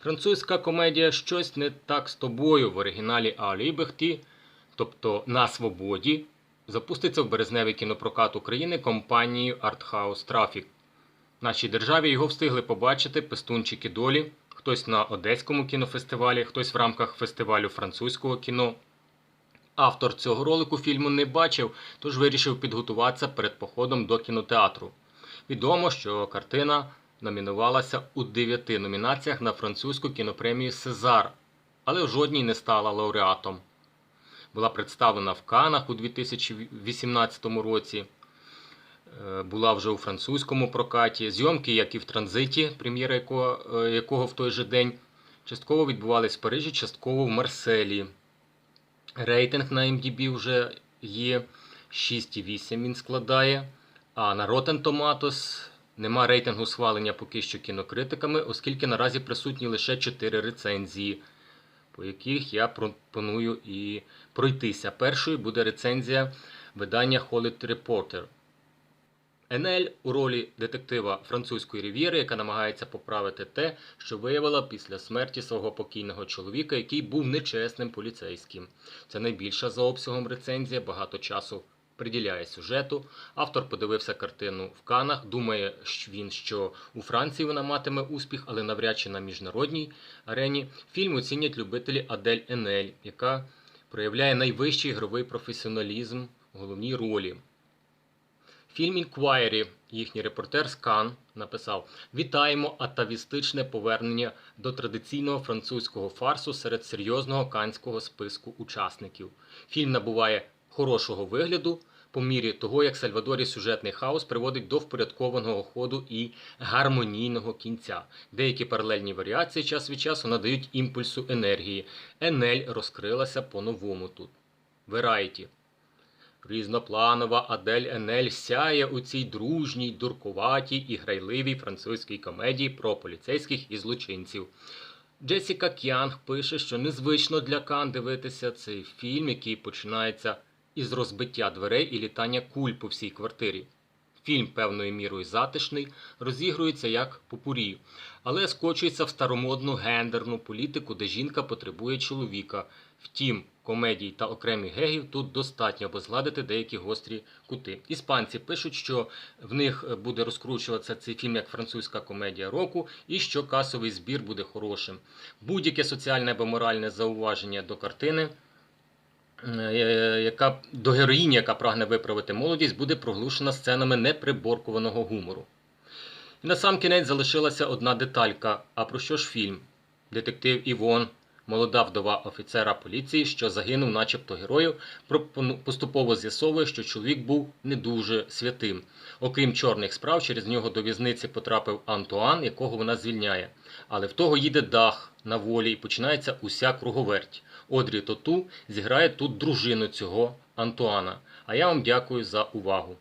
Французька комедія Щось не так з тобою в оригіналі А Liberty, тобто На свободі, запуститься в березневий кінопрокат України компанією Arthouse Traffic. В нашій державі його встигли побачити пестунчики долі, хтось на Одеському кінофестивалі, хтось в рамках фестивалю французького кіно. Автор цього ролику фільму не бачив, тож вирішив підготуватися перед походом до кінотеатру. Відомо, що картина номінувалася у дев'яти номінаціях на французьку кінопремію Сезар, але жодній не стала лауреатом. Була представлена в Канах у 2018 році. е, Була вже у французькому прокаті. Зйомки, як і в транзиті, прем'єра якого, е, якого в той же день, частково відбувались в Парижі, частково в Марселі. Рейтинг на MDB вже є 6,8 він складає. А на Rotten Tomatoes нема рейтингу схвалення поки що кінокритиками, оскільки наразі присутні лише 4 рецензії, по яких я пропоную і пройтися. Першою буде рецензія видання Hollywood Reporter. Енель у ролі детектива французької рів'єри, яка намагається поправити те, що виявила після смерті свого покійного чоловіка, який був нечесним поліцейським. Це найбільша за обсягом рецензія, багато часу приділяє сюжету. Автор подивився картину в Канах, думає що він, що у Франції вона матиме успіх, але навряд чи на міжнародній арені. Фільм оцінять любителі Адель Енель, яка проявляє найвищий ігровий професіоналізм в головній ролі. Фільм Інквайрі, їхній репортер з Кан написав: Вітаємо атавістичне повернення до традиційного французького фарсу серед серйозного канського списку учасників. Фільм набуває хорошого вигляду по мірі того, як Сальвадорі сюжетний хаос приводить до впорядкованого ходу і гармонійного кінця. Деякі паралельні варіації час від часу надають імпульсу енергії. Енель розкрилася по-новому тут. Верайті. Різнопланова Адель Енель сяє у цій дружній, дуркуватій і грайливій французькій комедії про поліцейських і злочинців. Джесіка К'янг пише, що незвично для Кан дивитися цей фільм, який починається із розбиття дверей і літання куль по всій квартирі. Фільм певною мірою затишний, розігрується як попурі, але скочується в старомодну гендерну політику, де жінка потребує чоловіка. Втім, комедій та окремих гегів тут достатньо, аби згладити деякі гострі кути. Іспанці пишуть, що в них буде розкручуватися цей фільм як французька комедія року, і що касовий збір буде хорошим. Будь-яке соціальне або моральне зауваження до картини. Е, Яка до героїні, яка прагне виправити молодість, буде проглушена сценами неприборкуваного гумору. І на сам кінець залишилася одна деталька. А про що ж фільм? Детектив Івон, молода вдова офіцера поліції, що загинув, начебто пропону- поступово з'ясовує, що чоловік був не дуже святим. Окрім чорних справ, через нього до в'язниці потрапив Антуан, якого вона звільняє. Але в того їде дах на волі і починається уся круговерть. Одрі Тоту зіграє тут дружину цього Антуана. А я вам дякую за увагу.